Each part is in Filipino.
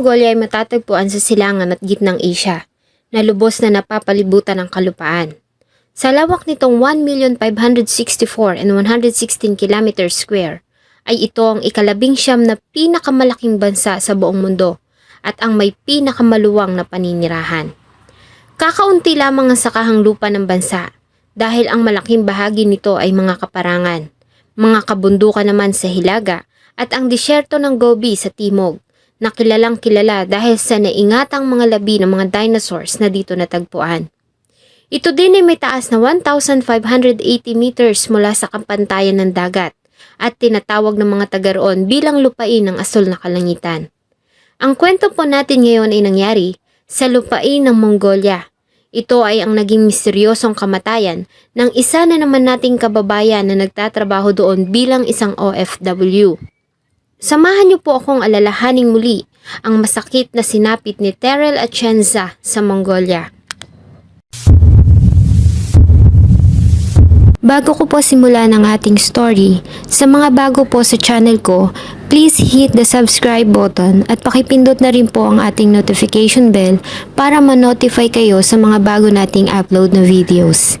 Mongolia ay matatagpuan sa silangan at gitnang Asia, na lubos na napapalibutan ng kalupaan. Sa lawak nitong 1,564 and 116 km square, ay ito ang ikalabing siyam na pinakamalaking bansa sa buong mundo at ang may pinakamaluwang na paninirahan. Kakaunti lamang ang sakahang lupa ng bansa dahil ang malaking bahagi nito ay mga kaparangan, mga kabundukan naman sa hilaga at ang disyerto ng Gobi sa timog na kilalang kilala dahil sa naingatang mga labi ng mga dinosaurs na dito natagpuan. Ito din ay may taas na 1,580 meters mula sa kampantayan ng dagat at tinatawag ng mga taga roon bilang lupain ng asol na kalangitan. Ang kwento po natin ngayon ay nangyari sa lupain ng Mongolia. Ito ay ang naging misteryosong kamatayan ng isa na naman nating kababayan na nagtatrabaho doon bilang isang OFW. Samahan niyo po akong alalahaning muli ang masakit na sinapit ni Terrell Atienza sa Mongolia. Bago ko po simulan ang ating story, sa mga bago po sa channel ko, please hit the subscribe button at pakipindot na rin po ang ating notification bell para ma-notify kayo sa mga bago nating upload na videos.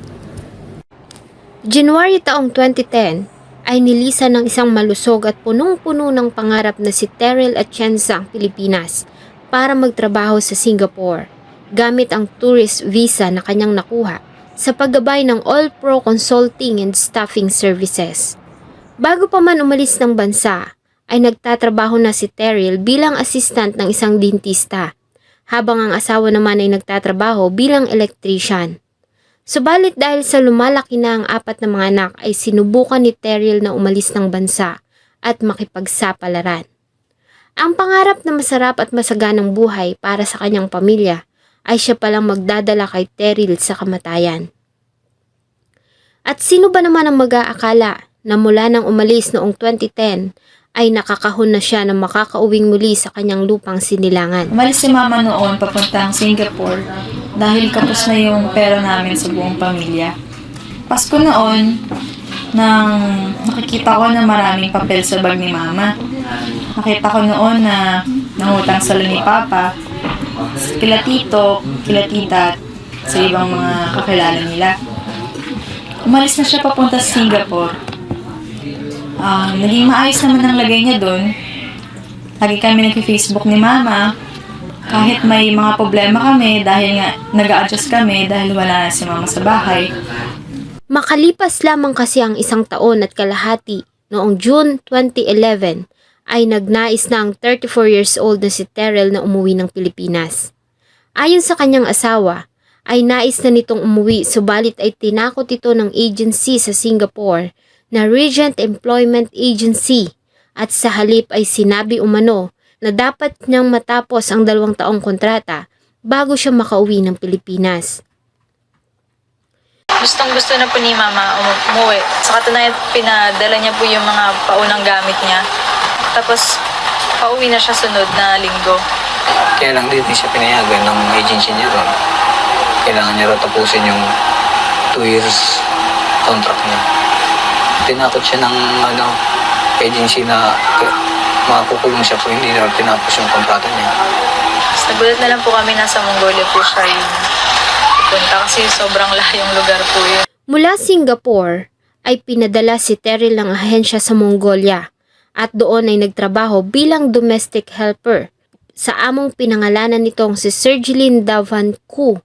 January taong 2010 ay nilisan ng isang malusog at punong-puno ng pangarap na si Terrell Atienza ang Pilipinas para magtrabaho sa Singapore gamit ang tourist visa na kanyang nakuha sa paggabay ng All Pro Consulting and Staffing Services. Bago pa man umalis ng bansa, ay nagtatrabaho na si Terrell bilang assistant ng isang dentista, habang ang asawa naman ay nagtatrabaho bilang electrician. Subalit dahil sa lumalaki na ang apat na mga anak ay sinubukan ni Terrell na umalis ng bansa at makipagsapalaran. Ang pangarap na masarap at masaganang buhay para sa kanyang pamilya ay siya palang magdadala kay Terrell sa kamatayan. At sino ba naman ang mag-aakala na mula nang umalis noong 2010 ay nakakahon na siya na makakauwing muli sa kanyang lupang sinilangan. Umalis si mama noon papuntang Singapore dahil kapos na yung pera namin sa buong pamilya. Pasko noon, nang nakikita ko na maraming papel sa bag ni mama. Nakita ko noon na nangutang sa ni papa, kila tito, kila tita, sa ibang mga kakilala nila. Umalis na siya papunta sa Singapore. Ah, naging maayos naman ang lagay niya doon. Lagi kami nag-Facebook ni Mama. Kahit may mga problema kami dahil nga nag-a-adjust kami dahil wala na si Mama sa bahay. Makalipas lamang kasi ang isang taon at kalahati noong June 2011 ay nagnais na ang 34 years old na si Terrell na umuwi ng Pilipinas. Ayon sa kanyang asawa, ay nais na nitong umuwi subalit ay tinakot ito ng agency sa Singapore na Regent Employment Agency at sa halip ay sinabi umano na dapat niyang matapos ang dalawang taong kontrata bago siya makauwi ng Pilipinas. Gustong gusto na po ni Mama umu- umuwi. Sa katunayan, pinadala niya po yung mga paunang gamit niya. Tapos, pauwi na siya sunod na linggo. Kaya lang din siya pinayagan ng agency niya ron. Kailangan niya raw tapusin yung 2 years contract niya. Tinakot siya ng ano, agency na makukulong siya kung hindi na tinapos yung kontrata niya. Tapos nagulat na lang po kami nasa Mongolia po siya yung pupunta kasi sobrang layong lugar po yun. Mula Singapore ay pinadala si Terry ng ahensya sa Mongolia at doon ay nagtrabaho bilang domestic helper sa among pinangalanan nitong si Sergeline Davancu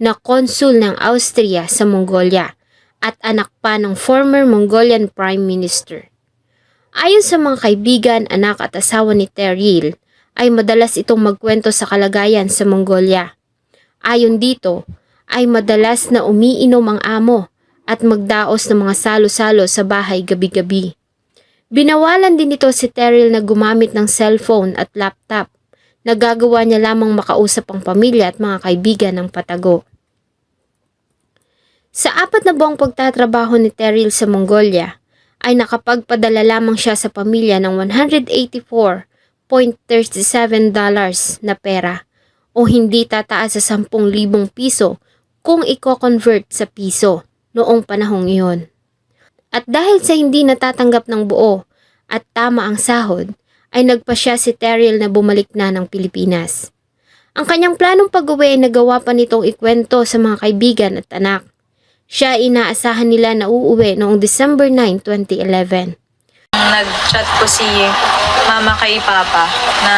na konsul ng Austria sa Mongolia at anak pa ng former Mongolian Prime Minister. Ayon sa mga kaibigan, anak at asawa ni Terrell, ay madalas itong magkwento sa kalagayan sa Mongolia. Ayon dito, ay madalas na umiinom ang amo at magdaos ng mga salo-salo sa bahay gabi-gabi. Binawalan din ito si Terrell na gumamit ng cellphone at laptop. Nagagawa niya lamang makausap ang pamilya at mga kaibigan ng patago. Sa apat na buwang pagtatrabaho ni Terrell sa Mongolia, ay nakapagpadala lamang siya sa pamilya ng 184.37 dollars na pera o hindi tataas sa 10,000 piso kung i-convert sa piso noong panahong iyon. At dahil sa hindi natatanggap ng buo at tama ang sahod, ay nagpasya si Terriel na bumalik na ng Pilipinas. Ang kanyang planong pag-uwi ay nagawa pa nitong ikwento sa mga kaibigan at anak. Siya inaasahan nila na uuwi noong December 9, 2011. Nag-chat po si mama kay papa na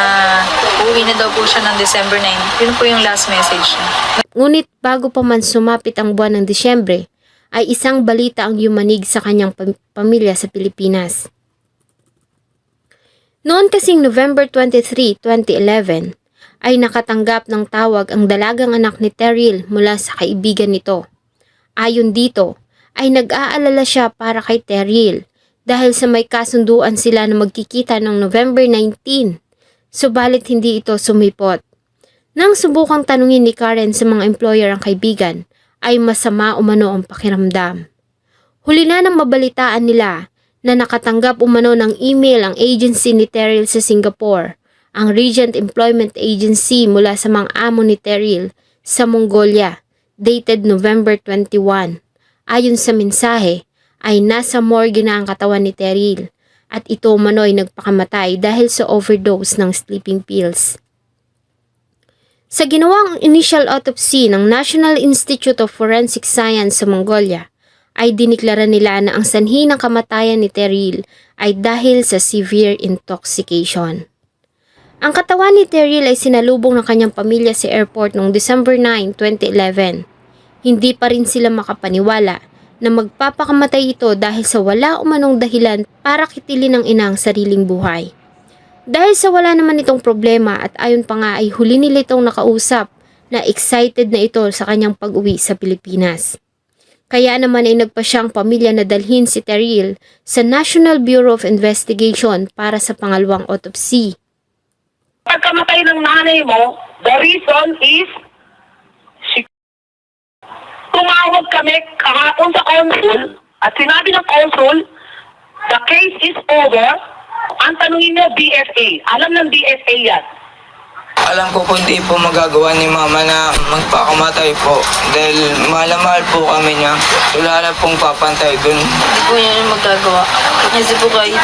uuwi na daw po siya ng December 9. Yun po yung last message niya. Ngunit bago pa man sumapit ang buwan ng Disyembre, ay isang balita ang yumanig sa kanyang pam- pamilya sa Pilipinas. Noon kasing November 23, 2011, ay nakatanggap ng tawag ang dalagang anak ni Terril mula sa kaibigan nito. Ayon dito, ay nag-aalala siya para kay Terril dahil sa may kasunduan sila na magkikita ng November 19, subalit hindi ito sumipot. Nang subukang tanungin ni Karen sa mga employer ang kaibigan, ay masama umano ang pakiramdam. Huli na nang mabalitaan nila na nakatanggap umano ng email ang agency ni Terrell sa Singapore, ang Regent Employment Agency mula sa mga amo ni Terrell sa Mongolia, dated November 21. Ayon sa mensahe, ay nasa morgue na ang katawan ni Terrell at ito umano ay nagpakamatay dahil sa overdose ng sleeping pills. Sa ginawang initial autopsy ng National Institute of Forensic Science sa Mongolia, ay diniklara nila na ang sanhi ng kamatayan ni Terrell ay dahil sa severe intoxication. Ang katawan ni Terrell ay sinalubong ng kanyang pamilya sa airport noong December 9, 2011. Hindi pa rin sila makapaniwala na magpapakamatay ito dahil sa wala umanong dahilan para kitilin ng inang sariling buhay. Dahil sa wala naman itong problema at ayon pa nga ay huli nila itong nakausap na excited na ito sa kanyang pag-uwi sa Pilipinas. Kaya naman ay nagpa siyang pamilya na dalhin si Terrell sa National Bureau of Investigation para sa pangalawang autopsy. Pagkamatay ng nanay mo, the reason is si tumawag kami kahapon sa consul at sinabi ng consul, the case is over. Ang tanungin niyo, DFA. Alam ng DFA yan. Alam ko po hindi po magagawa ni mama na magpakamatay po dahil mahal na mahal po kami niya. Wala na pong papantay dun. Hindi po niya yung magagawa. Kasi po kahit,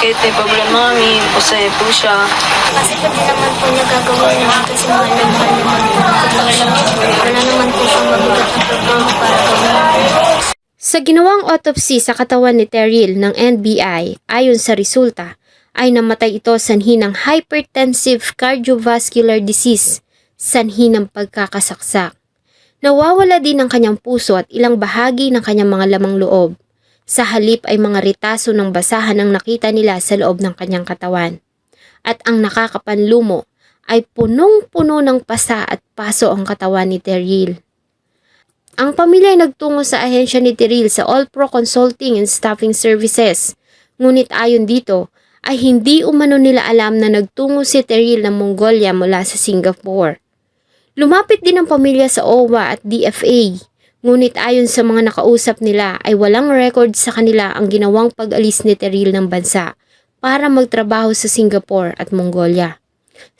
kahit may problema kami, masaya po siya. Kasi pati naman po niya gagawin niya kasi mahal na mahal naman po. Wala naman po siyang mabigat na para gawin. Sa ginawang autopsy sa katawan ni Terrell ng NBI, ayon sa resulta, ay namatay ito sanhi ng hypertensive cardiovascular disease, sanhi ng pagkakasaksak. Nawawala din ang kanyang puso at ilang bahagi ng kanyang mga lamang loob. Sa halip ay mga ritaso ng basahan ang nakita nila sa loob ng kanyang katawan. At ang nakakapanlumo ay punong-puno ng pasa at paso ang katawan ni Terrell. Ang pamilya ay nagtungo sa ahensya ni Tiril sa All Pro Consulting and Staffing Services. Ngunit ayon dito, ay hindi umano nila alam na nagtungo si Tiril ng Mongolia mula sa Singapore. Lumapit din ang pamilya sa OWA at DFA. Ngunit ayon sa mga nakausap nila ay walang record sa kanila ang ginawang pag-alis ni Tiril ng bansa para magtrabaho sa Singapore at Mongolia.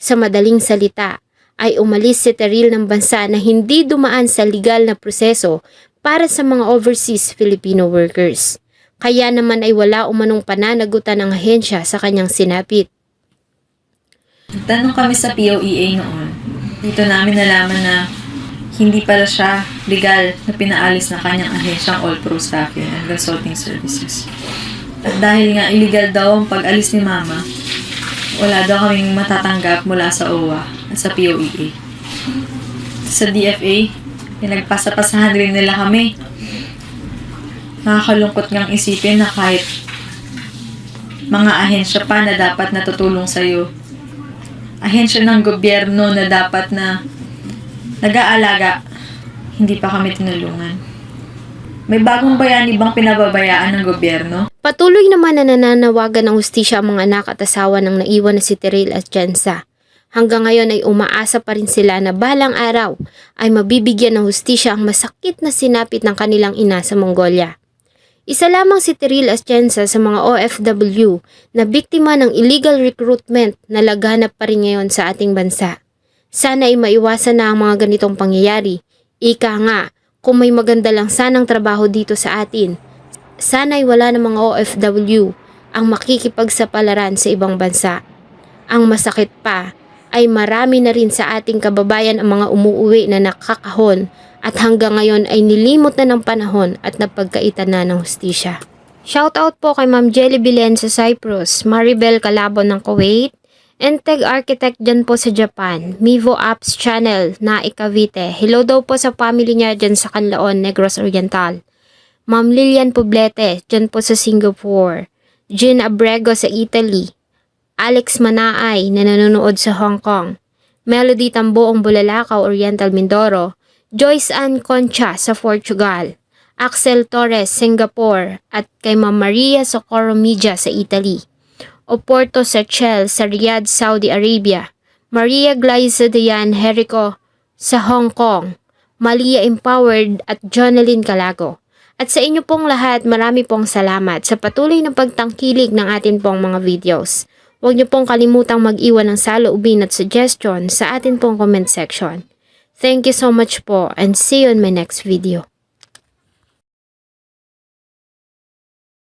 Sa madaling salita, ay umalis si Terrell ng bansa na hindi dumaan sa legal na proseso para sa mga overseas Filipino workers. Kaya naman ay wala umanong pananagutan ng ahensya sa kanyang sinapit. Tanong kami sa POEA noon. Dito namin nalaman na hindi pala siya legal na pinaalis na kanyang ahensyang All Pro Staffing and Consulting Services. At dahil nga illegal daw ang pag-alis ni Mama, wala daw kaming matatanggap mula sa OWA at sa POEA. Sa DFA, pinagpasapasahan rin nila kami. Nakakalungkot ngang isipin na kahit mga ahensya pa na dapat natutulong sa'yo ahensya ng gobyerno na dapat na nag-aalaga, hindi pa kami tinulungan. May bagong bayani bang pinababayaan ng gobyerno? Patuloy naman na nananawagan ng hustisya ang mga anak at asawa ng naiwan na si Terrell at Jensa. Hanggang ngayon ay umaasa pa rin sila na balang araw ay mabibigyan ng hustisya ang masakit na sinapit ng kanilang ina sa Mongolia. Isa lamang si Tiril Ascensa sa mga OFW na biktima ng illegal recruitment na laganap pa rin ngayon sa ating bansa. Sana ay maiwasan na ang mga ganitong pangyayari. Ika nga, kung may maganda lang sanang trabaho dito sa atin, sana ay wala ng mga OFW ang makikipagsapalaran sa ibang bansa. Ang masakit pa ay marami na rin sa ating kababayan ang mga umuuwi na nakakahon at hanggang ngayon ay nilimot na ng panahon at napagkaitan na ng hustisya. Shoutout po kay Ma'am Jelly Bilen sa Cyprus, Maribel Calabon ng Kuwait, Enteg Architect dyan po sa Japan, Mivo Apps Channel na Cavite. Hello daw po sa family niya dyan sa Canlaon, Negros Oriental. Ma'am Lilian Poblete dyan po sa Singapore. Jean Abrego sa Italy. Alex Manaay na nanonood sa Hong Kong. Melody Tamboong Bulalakaw, Oriental Mindoro. Joyce Ann Concha sa Portugal. Axel Torres, Singapore. At kay Ma'am Maria Socorro Media sa Italy. Oporto Sechel sa Riyadh, Saudi Arabia. Maria Glyza Dayan Jericho sa Hong Kong. Malia Empowered at Jonalyn Calago. At sa inyo pong lahat, marami pong salamat sa patuloy na pagtangkilig ng atin pong mga videos. Huwag niyo pong kalimutang mag-iwan ng saloobin at suggestion sa atin pong comment section. Thank you so much po and see you in my next video.